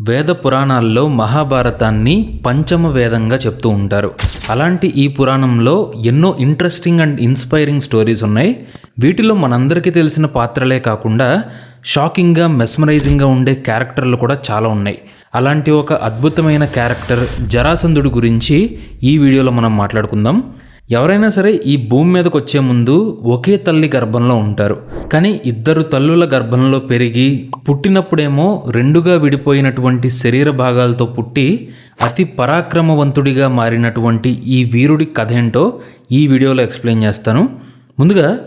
వేద పురాణాల్లో మహాభారతాన్ని పంచమ వేదంగా చెప్తూ ఉంటారు. అలాంటి ఈ పురాణంలో ఎన్నో ఇంట్రెస్టింగ్ అండ్ ఇన్స్పైరింగ్ స్టోరీస్ ఉన్నాయి. వీటిలో మనందరికీ తెలిసిన పాత్రలే కాకుండా షాకింగ్గా మెస్మరైజింగ్గా ఉండే క్యారెక్టర్లు కూడా చాలా ఉన్నాయి. అలాంటి ఒక అద్భుతమైన క్యారెక్టర్ జరాసంధుడి గురించి ఈ వీడియోలో మనం మాట్లాడుకుందాం. ఎవరైనా సరే ఈ భూమి మీదకి వచ్చే ముందు ఒకే తల్లి గర్భంలో ఉంటారు. కానీ ఇద్దరు తల్లుల గర్భంలో పెరిగి పుట్టినప్పుడేమో రెండుగా విడిపోయినటువంటి శరీర భాగాలతో పుట్టి అతి పరాక్రమవంతుడిగా మారినటువంటి ఈ వీరుడి కథ ఏంటో ఈ వీడియోలో ఎక్స్ప్లెయిన్ చేస్తాను. ముందుగా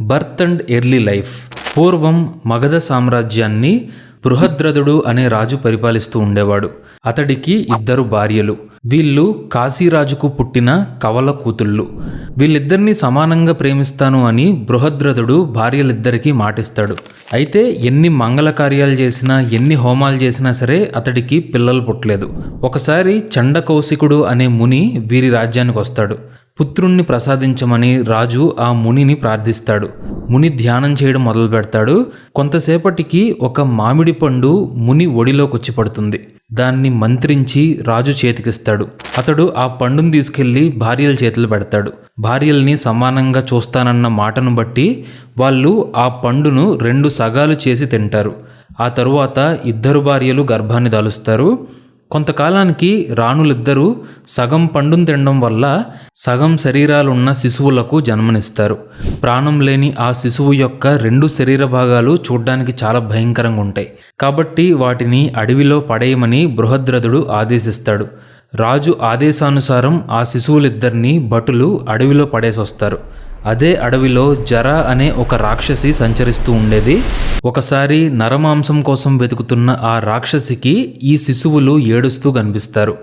బర్త్ అండ్ ఎర్లీ లైఫ్. పూర్వం మగధ సామ్రాజ్యాన్ని బృహద్రథుడు అనే రాజు పరిపాలిస్తూ ఉండేవాడు. అతడికి ఇద్దరు భార్యలు. వీళ్ళు కాశీరాజుకు పుట్టిన కవల కూతుళ్ళు. వీళ్ళిద్దరినీ సమానంగా ప్రేమిస్తాను అని బృహద్రథుడు భార్యలిద్దరికీ మాటిస్తాడు. అయితే ఎన్ని మంగళ కార్యాలు చేసినా ఎన్ని హోమాలు చేసినా సరే అతడికి పిల్లలు పుట్టలేదు. ఒకసారి చండకౌశికుడు అనే ముని వీరి రాజ్యానికి వస్తాడు. పుత్రుణ్ణి ప్రసాదించమని రాజు ఆ మునిని ప్రార్థిస్తాడు. ముని ధ్యానం చేయడం మొదలు పెడతాడు. కొంతసేపటికి ఒక మామిడి పండు ముని ఒడిలోకి వచ్చి పడుతుంది. దాన్ని మంత్రించి రాజు చేతికిస్తాడు. అతడు ఆ పండును తీసుకెళ్ళి భార్యల చేతులు పెడతాడు. భార్యల్ని సమానంగా చూస్తానన్న మాటను బట్టి వాళ్ళు ఆ పండును రెండు సగాలు చేసి తింటారు. ఆ తరువాత ఇద్దరు భార్యలు గర్భాన్ని దాలుస్తారు. కొంతకాలానికి రాణులిద్దరూ సగం పండును తినడం వల్ల సగం శరీరాలున్న శిశువులకు జన్మనిస్తారు. ప్రాణం లేని ఆ శిశువు యొక్క రెండు శరీర భాగాలు చూడ్డానికి చాలా భయంకరంగా ఉంటాయి. కాబట్టి వాటిని అడవిలో పడేయమని బృహద్రథుడు ఆదేశిస్తాడు. రాజు ఆదేశానుసారం ఆ శిశువులిద్దరినీ భటులు అడవిలో పడేసొస్తారు. అదే అడవిలో జర అనే ఒక రాక్షసి సంచరిస్తూ ఉండేది. ఒకసారి నరమాంసం కోసం వెతుకుతున్న ఆ రాక్షసికి ఈ శిశువులు ఏడుస్తూ కనిపిస్తారు.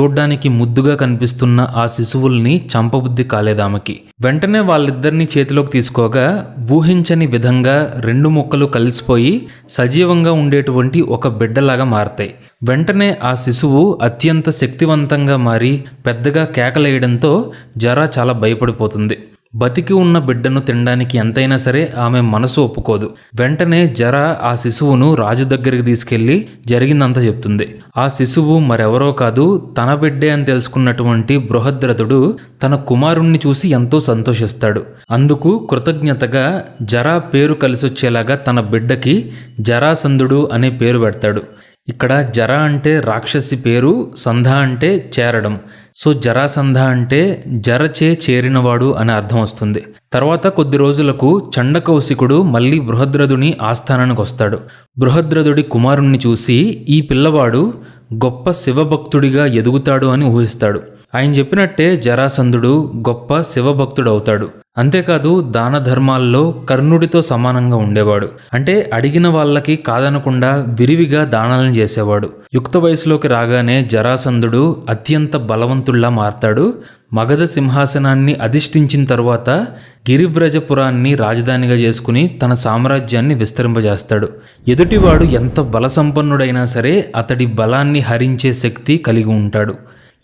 చూడ్డానికి ముద్దుగా కనిపిస్తున్న ఆ శిశువుల్ని చంపబుద్ధి కాలేదామెకి వెంటనే వాళ్ళిద్దరిని చేతిలోకి తీసుకోగా ఊహించని విధంగా రెండు ముక్కలు కలిసిపోయి సజీవంగా ఉండేటువంటి ఒక బిడ్డలాగా మారతాయి. వెంటనే ఆ శిశువు అత్యంత శక్తివంతంగా మారి పెద్దగా కేకలేయడంతో జరా చాలా భయపడిపోతుంది. బతికి ఉన్న బిడ్డను తినడానికి ఎంతైనా సరే ఆమె మనసు ఒప్పుకోదు. వెంటనే జర ఆ శిశువును రాజు దగ్గరికి తీసుకెళ్ళి జరిగిందంతా చెప్తుంది. ఆ శిశువు మరెవరో కాదు తన బిడ్డే అని తెలుసుకున్నటువంటి బృహద్రథుడు తన కుమారుణ్ణి చూసి ఎంతో సంతోషిస్తాడు. అందుకు కృతజ్ఞతగా జరా పేరు కలిసొచ్చేలాగా తన బిడ్డకి జరాసంధుడు అనే పేరు పెడతాడు. ఇక్కడ జర అంటే రాక్షసి పేరు సంధ అంటే చేరడం. సో జరాసంధ అంటే జరచే చేరినవాడు అనే అర్థం వస్తుంది. తర్వాత కొద్ది రోజులకు చండకౌశికుడు మళ్ళీ బృహద్రథుని ఆస్థానానికి వస్తాడు. బృహద్రథుడి కుమారుణ్ణి చూసి ఈ పిల్లవాడు గొప్ప శివభక్తుడిగా ఎదుగుతాడు అని ఊహిస్తాడు. ఆయన చెప్పినట్టే జరాసంధుడు గొప్ప శివభక్తుడవుతాడు. అంతేకాదు దాన ధర్మాల్లో కర్ణుడితో సమానంగా ఉండేవాడు. అంటే అడిగిన వాళ్ళకి కాదనకుండా విరివిగా దానాలను చేసేవాడు. యుక్త వయసులోకి రాగానే జరాసంధుడు అత్యంత బలవంతుల్లా మారతాడు. మగధ సింహాసనాన్ని అధిష్ఠించిన తరువాత గిరివ్రజపురాన్ని రాజధానిగా చేసుకుని తన సామ్రాజ్యాన్ని విస్తరింపజేస్తాడు. ఎదుటివాడు ఎంత బలసంపన్నుడైనా సరే అతడి బలాన్ని హరించే శక్తి కలిగి ఉంటాడు.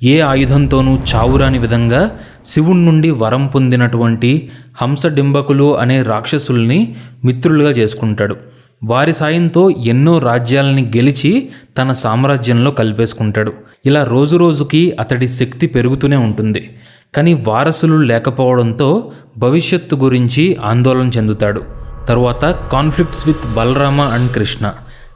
ఏ ఆయుధంతోనూ చావురాని విధంగా శివుడి నుండి వరం పొందినటువంటి హంసడింబకులు అనే రాక్షసుల్ని మిత్రులుగా చేసుకుంటాడు. వారి సాయంతో ఎన్నో రాజ్యాలని గెలిచి తన సామ్రాజ్యంలో కలిపేసుకుంటాడు. ఇలా రోజు రోజుకి అతడి శక్తి పెరుగుతూనే ఉంటుంది. కానీ వారసులు లేకపోవడంతో భవిష్యత్తు గురించి ఆందోళన చెందుతాడు. తరువాత conflicts with Balarama and Krishna.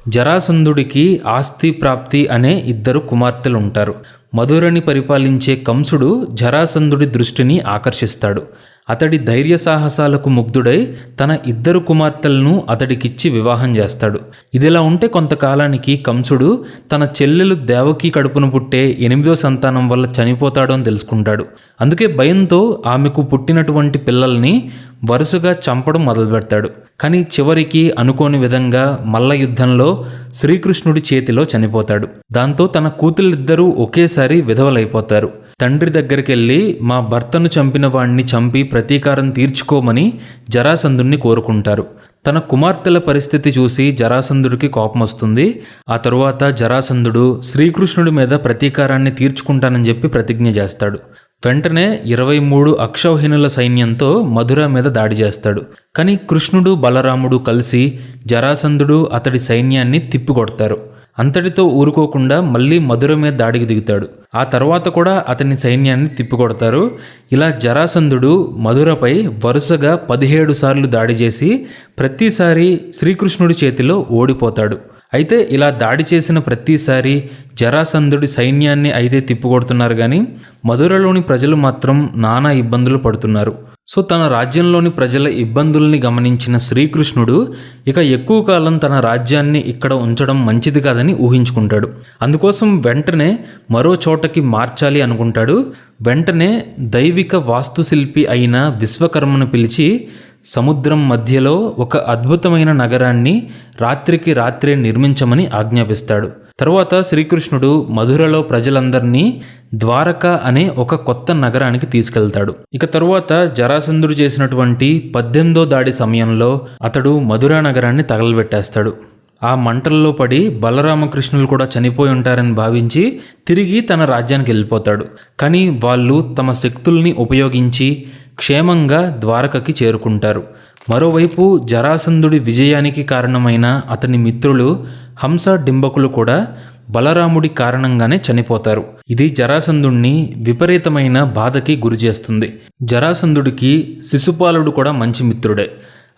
జరాసంధుడికి ఆస్తి ప్రాప్తి అనే ఇద్దరు కుమార్తెలు ఉంటారు మధురని పరిపాలించే కంసుడు జరాసంధుడి దృష్టిని ఆకర్షిస్తాడు. అతడి ధైర్య సాహసాలకు ముగ్ధుడై తన ఇద్దరు కుమార్తెలను అతడికిచ్చి వివాహం చేస్తాడు. ఇదిలా ఉంటే కొంతకాలానికి కంసుడు తన చెల్లెలు దేవకి కడుపున పుట్టే ఎనిమిదో సంతానం వల్ల చనిపోతాడు అని తెలుసుకుంటాడు. అందుకే భయంతో ఆమెకు పుట్టినటువంటి పిల్లల్ని వరుసగా చంపడం మొదలుపెడతాడు. కానీ చివరికి అనుకోని విధంగా మల్ల యుద్ధంలో శ్రీకృష్ణుడి చేతిలో చనిపోతాడు. దాంతో తన కూతుళ్ళిద్దరూ ఒకేసారి విధవలైపోతారు. తండ్రి దగ్గరికి వెళ్ళి మా భర్తను చంపిన వాణ్ణి చంపి ప్రతీకారం తీర్చుకోమని జరాసంధుణ్ణి కోరుకుంటారు. తన కుమార్తెల పరిస్థితి చూసి జరాసంధుడికి కోపం వస్తుంది ఆ తరువాత జరాసంధుడు శ్రీకృష్ణుడి మీద ప్రతీకారాన్ని తీర్చుకుంటానని చెప్పి ప్రతిజ్ఞ చేస్తాడు. వెంటనే ఇరవై మూడు అక్షౌహిణుల సైన్యంతో మధుర మీద దాడి చేస్తాడు. కానీ కృష్ణుడు బలరాముడు కలిసి జరాసంధుడు అతడి సైన్యాన్ని తిప్పికొడతారు. అంతటితో ఊరుకోకుండా మళ్ళీ మధుర మీద దాడికి దిగుతాడు. ఆ తర్వాత కూడా అతని సైన్యాన్ని తిప్పికొడతారు. ఇలా జరాసంధుడు మధురపై వరుసగా పదిహేడు సార్లు దాడి చేసి ప్రతిసారి శ్రీకృష్ణుడి చేతిలో ఓడిపోతాడు. అయితే ఇలా దాడి చేసిన ప్రతిసారి జరాసంధుడి సైన్యాన్ని అయితే తిప్పికొడుతున్నారు కానీ మధురలోని ప్రజలు మాత్రం నానా ఇబ్బందులు పడుతున్నారు. సో తన రాజ్యంలోని ప్రజల ఇబ్బందుల్ని గమనించిన శ్రీకృష్ణుడు ఇక ఎక్కువ కాలం తన రాజ్యాన్ని ఇక్కడ ఉంచడం మంచిది కాదని ఊహించుకుంటాడు. అందుకోసం వెంటనే మరో చోటకి మార్చాలి అనుకుంటాడు. వెంటనే దైవిక వాస్తుశిల్పి అయిన విశ్వకర్మను పిలిచి సముద్రం మధ్యలో ఒక అద్భుతమైన నగరాన్ని రాత్రికి రాత్రే నిర్మించమని ఆజ్ఞాపిస్తాడు. తరువాత శ్రీకృష్ణుడు మధురలో ప్రజలందరినీ ద్వారక అనే ఒక కొత్త నగరానికి తీసుకెళ్తాడు. ఇక తరువాత జరాసంధుడు చేసినటువంటి పద్దెనిమిదో దాడి సమయంలో అతడు మధురా నగరాన్ని తగలబెట్టేస్తాడు. ఆ మంటల్లో పడి బలరామకృష్ణులు కూడా చనిపోయి ఉంటారని భావించి తిరిగి తన రాజ్యానికి వెళ్ళిపోతాడు. కానీ వాళ్ళు తమ శక్తుల్ని ఉపయోగించి క్షేమంగా ద్వారకకి చేరుకుంటారు. మరోవైపు జరాసంధుడి విజయానికి కారణమైన అతని మిత్రులు హంస డింబకులు కూడా బలరాముడి కారణంగానే చనిపోతారు. ఇది జరాసంధుణ్ణి విపరీతమైన బాధకి గురిచేస్తుంది జరాసంధుడికి శిశుపాలుడు కూడా మంచి మిత్రుడే.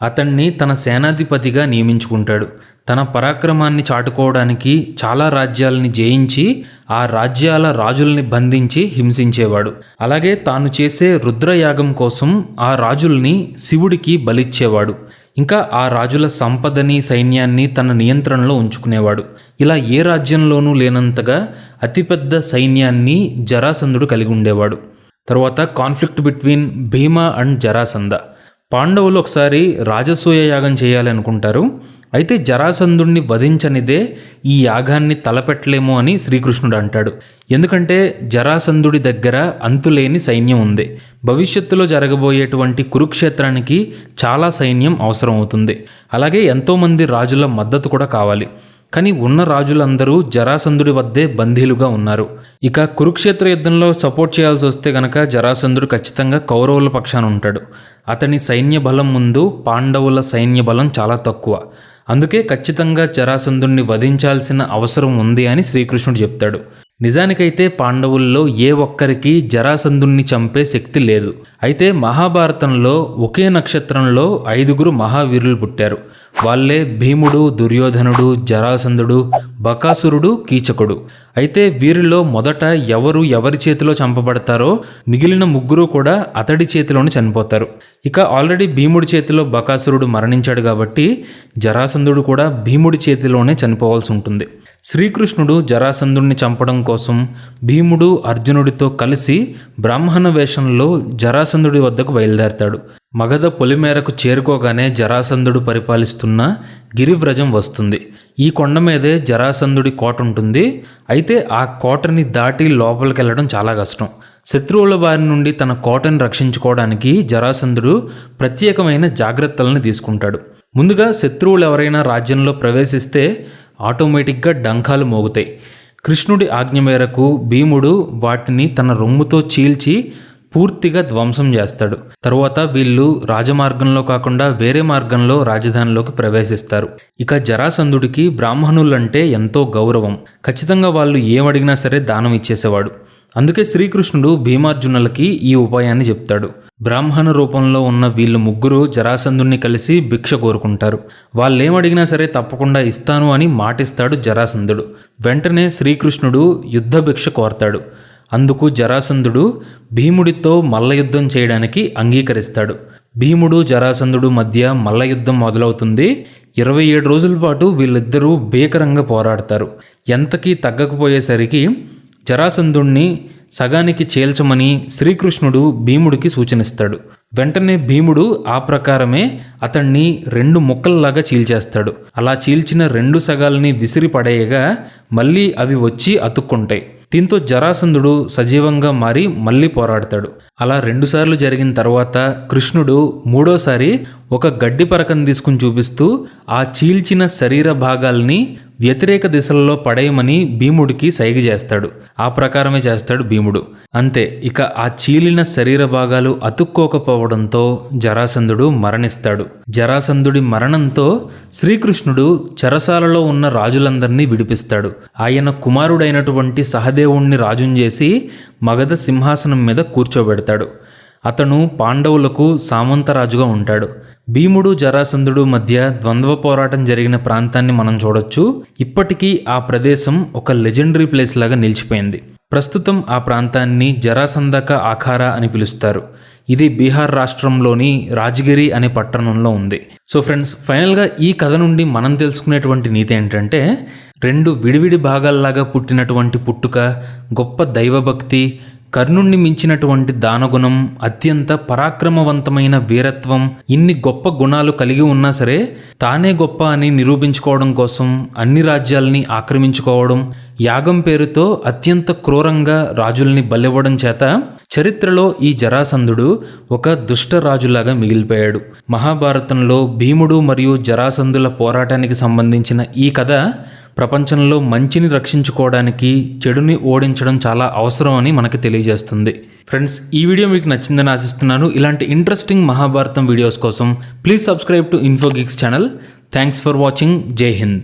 అతన్ని తన సేనాధిపతిగా నియమించుకుంటాడు. తన పరాక్రమాన్ని చాటుకోవడానికి చాలా రాజ్యాలని జయించి ఆ రాజ్యాల రాజుల్ని బంధించి హింసించేవాడు. అలాగే తాను చేసే రుద్రయాగం కోసం ఆ రాజుల్ని శివుడికి బలిచ్చేవాడు. ఇంకా ఆ రాజుల సంపదని సైన్యాన్ని తన నియంత్రణలో ఉంచుకునేవాడు. ఇలా ఏ రాజ్యంలోనూ లేనంతగా అతిపెద్ద సైన్యాన్ని జరాసంధుడు కలిగి ఉండేవాడు. తర్వాత conflict between Bhima and Jarasandha. పాండవులు ఒకసారి రాజసూయ యాగం చేయాలి అనుకుంటారు అయితే జరాసంధుణ్ణి వధించనిదే ఈ యాగాన్ని తలపెట్టలేము అని శ్రీకృష్ణుడు అంటాడు. ఎందుకంటే జరాసంధుడి దగ్గర అంతులేని సైన్యం ఉంది. భవిష్యత్తులో జరగబోయేటువంటి కురుక్షేత్రానికి చాలా సైన్యం అవసరం అవుతుంది. అలాగే ఎంతోమంది రాజుల మద్దతు కూడా కావాలి. కానీ ఉన్న రాజులందరూ జరాసంధుడి వద్దే బందీలుగా ఉన్నారు. ఇక కురుక్షేత్ర యుద్ధంలో సపోర్ట్ చేయాల్సి వస్తే గనక జరాసంధుడు ఖచ్చితంగా కౌరవుల పక్షాన ఉంటాడు. అతని సైన్య బలం ముందు పాండవుల సైన్య బలం చాలా తక్కువ. అందుకే ఖచ్చితంగా జరాసంధుణ్ణి వధించాల్సిన అవసరం ఉంది అని శ్రీకృష్ణుడు చెప్తాడు. నిజానికైతే పాండవుల్లో ఏ ఒక్కరికి జరాసంధుణ్ణి చంపే శక్తి లేదు. అయితే మహాభారతంలో ఒకే నక్షత్రంలో ఐదుగురు మహావీరులు పుట్టారు. వాళ్ళే భీముడు దుర్యోధనుడు జరాసంధుడు బకాసురుడు కీచకుడు. అయితే వీరిలో మొదట ఎవరు ఎవరి చేతిలో చంపబడతారో మిగిలిన ముగ్గురు కూడా అతడి చేతిలోనే చనిపోతారు. ఇక ఆల్రెడీ భీముడి చేతిలో బకాసురుడు మరణించాడు కాబట్టి జరాసంధుడు కూడా భీముడి చేతిలోనే చనిపోవాల్సి ఉంటుంది. శ్రీకృష్ణుడు జరాసంధుడిని చంపడం కోసం భీముడు అర్జునుడితో కలిసి బ్రాహ్మణ వేషంలో జరాసంధుడి వద్దకు బయలుదేరతాడు. మగధ పొలిమేరకు చేరుకోగానే జరాసంధుడు పరిపాలిస్తున్న గిరివ్రజం వస్తుంది. ఈ కొండ మీదే జరాసంధుడి కోట ఉంటుంది. అయితే ఆ కోటని దాటి లోపలికి వెళ్ళడం చాలా కష్టం. శత్రువుల బారి నుండి తన కోటను రక్షించుకోవడానికి జరాసంధుడు ప్రత్యేకమైన జాగ్రత్తలను తీసుకుంటాడు. ముందుగా శత్రువులు ఎవరైనా రాజ్యంలో ప్రవేశిస్తే ఆటోమేటిక్గా డంకాలు మోగుతాయి. కృష్ణుడి ఆజ్ఞ మేరకు భీముడు వాటిని తన రొమ్ముతో చీల్చి పూర్తిగా ధ్వంసం చేస్తాడు. తరువాత వీళ్ళు రాజమార్గంలో కాకుండా వేరే మార్గంలో రాజధానిలోకి ప్రవేశిస్తారు. ఇక జరాసంధుడికి బ్రాహ్మణులంటే ఎంతో గౌరవం. ఖచ్చితంగా వాళ్ళు ఏమడిగినా సరే దానం ఇచ్చేసేవాడు. అందుకే శ్రీకృష్ణుడు భీమార్జునులకి ఈ ఉపాయాన్ని చెప్తాడు. బ్రాహ్మణ రూపంలో ఉన్న వీళ్ళు ముగ్గురు జరాసంధుణ్ణి కలిసి భిక్ష కోరుకుంటారు. వాళ్ళేమడిగినా సరే తప్పకుండా ఇస్తాను అని మాటిస్తాడు జరాసంధుడు. వెంటనే శ్రీకృష్ణుడు యుద్ధ భిక్ష కోరతాడు. అందుకు జరాసంధుడు భీముడితో మల్లయుద్ధం చేయడానికి అంగీకరిస్తాడు. భీముడు జరాసంధుడు మధ్య మల్లయుద్ధం మొదలవుతుంది. ఇరవై ఏడు రోజుల పాటు వీళ్ళిద్దరూ భీకరంగా పోరాడతారు. ఎంతకీ తగ్గకపోయేసరికి జరాసంధుణ్ణి సగానికి చేల్చమని శ్రీకృష్ణుడు భీముడికి సూచనిస్తాడు. వెంటనే భీముడు ఆ ప్రకారమే అతన్ని రెండు ముక్కల్లాగా చీల్చేస్తాడు. అలా చీల్చిన రెండు సగాల్ని విసిరి పడేయగా మళ్ళీ అవి వచ్చి అతుక్కుంటాయి. దీంతో జరాసంధుడు సజీవంగా మారి మళ్ళీ పోరాడతాడు. అలా రెండుసార్లు జరిగిన తర్వాత కృష్ణుడు మూడోసారి ఒక గడ్డి పరకను తీసుకుని చూపిస్తూ ఆ చీల్చిన శరీర భాగాల్ని వ్యతిరేక దిశల్లో పడేయమని భీముడికి సైగ చేస్తాడు. ఆ ప్రకారమే చేస్తాడు భీముడు. అంతే ఇక ఆ చీలిన శరీర భాగాలు అతుక్కోకపోవడంతో జరాసంధుడు మరణిస్తాడు. జరాసంధుడి మరణంతో శ్రీకృష్ణుడు చెరసాలలో ఉన్న రాజులందరినీ విడిపిస్తాడు. ఆయన కుమారుడైనటువంటి సహదేవుణ్ణి రాజుని చేసి మగధ సింహాసనం మీద కూర్చోబెడతాడు. అతను పాండవులకు సామంతరాజుగా ఉంటాడు. భీముడు జరాసంధుడు మధ్య ద్వంద్వ పోరాటం జరిగిన ప్రాంతాన్ని మనం చూడొచ్చు. ఇప్పటికీ ఆ ప్రదేశం ఒక లెజెండరీ ప్లేస్ లాగా నిలిచిపోయింది. ప్రస్తుతం ఆ ప్రాంతాన్ని జరాసందక ఆఖారా అని పిలుస్తారు. ఇది బీహార్ రాష్ట్రంలోని రాజగిరి అనే పట్టణంలో ఉంది. సో ఫ్రెండ్స్ ఫైనల్గా ఈ కథ నుండి మనం తెలుసుకునేటువంటి నీతి ఏంటంటే రెండు విడివిడి భాగాల్లాగా పుట్టినటువంటి పుట్టుక గొప్ప దైవభక్తి కర్ణుణ్ణి మించినటువంటి దానగుణం అత్యంత పరాక్రమవంతమైన వీరత్వం ఇన్ని గొప్ప గుణాలు కలిగి ఉన్నా సరే తానే గొప్ప అని నిరూపించుకోవడం కోసం అన్ని రాజ్యాల్ని ఆక్రమించుకోవడం యాగం పేరుతో అత్యంత క్రూరంగా రాజుల్ని బలివ్వడం చేత చరిత్రలో ఈ జరాసంధుడు ఒక దుష్ట రాజులాగా మిగిలిపోయాడు. మహాభారతంలో భీముడు మరియు జరాసంధుల పోరాటానికి సంబంధించిన ఈ కథ ప్రపంచంలో మంచిని రక్షించుకోవడానికి చెడుని ఓడించడం చాలా అవసరం అని మనకి తెలియజేస్తుంది. ఫ్రెండ్స్ ఈ వీడియో మీకు నచ్చిందని ఆశిస్తున్నాను. ఇలాంటి ఇంట్రెస్టింగ్ మహాభారతం వీడియోస్ కోసం please subscribe to Infogix channel thanks for watching Jai Hind